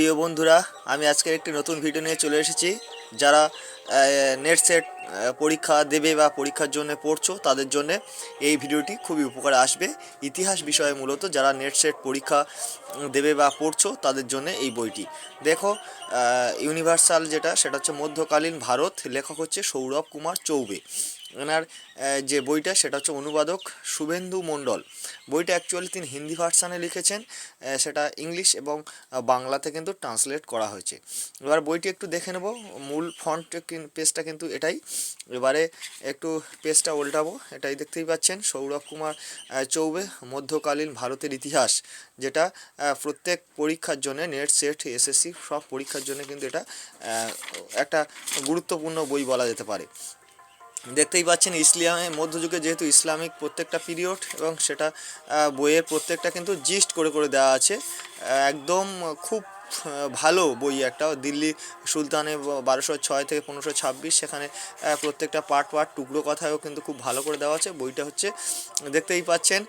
প্রিয় বন্ধুরা আমি আজকের একটি নতুন ভিডিও নিয়ে চলে এসেছি। যারা নেট সেট পরীক্ষা দেবে বা পরীক্ষার জন্য পড়ছো, তাদের জন্য এই ভিডিওটি খুবই উপকারে আসবে। ইতিহাস বিষয়ে মূলত যারা নেট সেট পরীক্ষা দেবে বা পড়ছো, তাদের জন্য এই বইটি। দেখো ইউনিভার্সাল যেটা, সেটা হচ্ছে মধ্যকালীন ভারত, লেখক হচ্ছে সৌরভ কুমার চৌবে। ওনার যে বইটা, সেটা হচ্ছে অনুবাদক শুভেন্দু মণ্ডল। বইটা অ্যাকচুয়ালি তিনি হিন্দি ভার্সানে লিখেছেন সেটা ইংলিশ এবং বাংলাতে কিন্তু ট্রান্সলেট করা হয়েছে। এবার বইটি একটু দেখে নেব, মূল ফন্ট পেজটা কিন্তু এটাই। এবারে একটু পেজটা উল্টাবো, এটাই দেখতেই পাচ্ছেন, সৌরভ কুমার চৌবে, মধ্যকালীন ভারতের ইতিহাস, যেটা প্রত্যেক পরীক্ষার জন্য নেট, সেট, এসএসসি সব পরীক্ষার জন্য কিন্তু এটা একটা গুরুত্বপূর্ণ বই বলা যেতে পারে। দেখতেই পাচ্ছেন, ইসলামে মধ্যযুগে যেহেতু ইসলামিক প্রত্যেকটা পিরিয়ড এবং সেটা বইয়ের প্রত্যেকটা কিন্তু জিস্ট করে করে দেওয়া আছে একদম খুব ভালো বই একটা। দিল্লি সুলতানে বারোশো ছয় থেকে পনেরোশো ছাব্বিশ, সেখানে প্রত্যেকটা পার্ট পার্ট টুকরো কথায়ও কিন্তু খুব ভালো করে দেওয়া আছে। বইটা হচ্ছে, দেখতেই পাচ্ছেন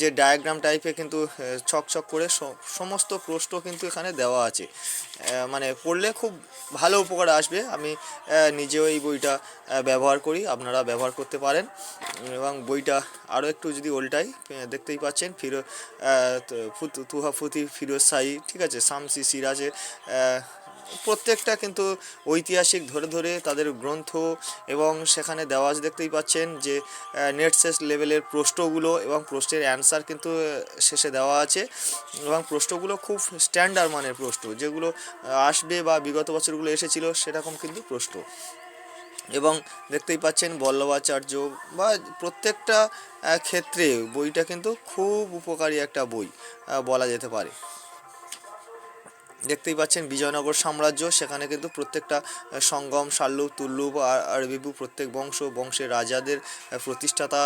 যে ডায়াগ্রাম টাইপে কিন্তু ছক ছক করে সমস্ত প্রশ্ন কিন্তু এখানে দেওয়া আছে। মানে পড়লে খুব ভালো উপকার আসবে। আমি নিজেও এই বইটা ব্যবহার করি, আপনারা ব্যবহার করতে পারেন। এবং বইটা আরও একটু যদি ওল্টাই দেখতেই পাচ্ছেন, ফিরো তুহা ফুতি ফিরোজ সাই, ঠিক আছে শামসি সিরাজের প্রত্যেকটা কিন্তু ঐতিহাসিক ধরে ধরে তাদের গ্রন্থ এবং সেখানে দেওয়া আছে। দেখতেই পাচ্ছেন যে নেট শেষ লেভেলের প্রশ্নগুলো এবং প্রশ্নের অ্যান্সার কিন্তু শেষে দেওয়া আছে। এবং প্রশ্নগুলো খুব স্ট্যান্ডার্ড মানের প্রশ্ন, যেগুলো আসবে বা বিগত বছরগুলো এসেছিল সেরকম কিন্তু প্রশ্ন। এবং দেখতেই পাচ্ছেন বল্লভাচার্য বা প্রত্যেকটা ক্ষেত্রে বইটা কিন্তু খুব উপকারী একটা বই বলা যেতে পারে। দেখতেই পাচ্ছেন বিজয়নগর সাম্রাজ্য। সেখানে কিন্তু প্রত্যেকটা সঙ্গম শাল্লুপ তুল্লুপ আর আর বিভু প্রত্যেক বংশ বংশের রাজাদের প্রতিষ্ঠাতা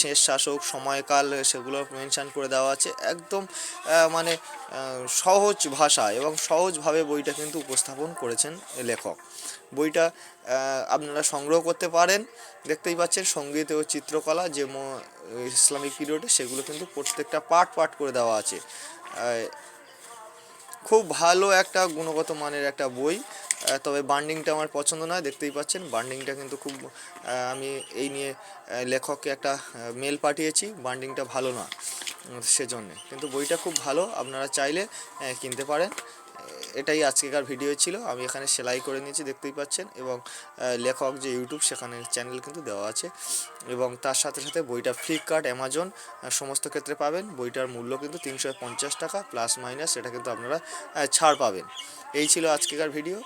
শেষ শাসক, সময়কাল সেগুলো মেনশন করে দেওয়া আছে। একদম মানে সহজ ভাষা এবং সহজভাবে বইটা কিন্তু উপস্থাপন করেছেন লেখক। বইটা আপনারা সংগ্রহ করতে পারেন। দেখতেই পাচ্ছেন সংগীত ও চিত্রকলা যে ইসলামিক পিরিয়ডে সেগুলো কিন্তু প্রত্যেকটা পার্ট পার্ট করে দেওয়া আছে। খুব ভালো একটা গুণগত মানের একটা বই। তবে বান্ডিংটা আমার পছন্দ নয়, দেখতেই পাচ্ছেন। বান্ডিংটা কিন্তু খুব আমি এই নিয়ে লেখককে একটা মেল পাঠিয়েছি। বান্ডিংটা ভালো না সেজন্যে। কিন্তু বইটা খুব ভালো, আপনারা চাইলে কিনতে পারেন। এটাই আজকেকার ভিডিও ছিল। আমি এখানে সেলাই করে নিয়েছি, দেখতেই পাচ্ছেন। এবং লেখক যে ইউটিউব সেখানে চ্যানেল কিন্তু দেওয়া আছে। এবং তার সাথে সাথে বইটা ফ্লিপকার্ট অ্যামাজন সমস্ত ক্ষেত্রে পাবেন। বইটার মূল্য কিন্তু তিনশো পঞ্চাশ টাকা প্লাস মাইনাস সেটা কিন্তু আপনারা ছাড় পাবেন। এই ছিল আজকেকার ভিডিও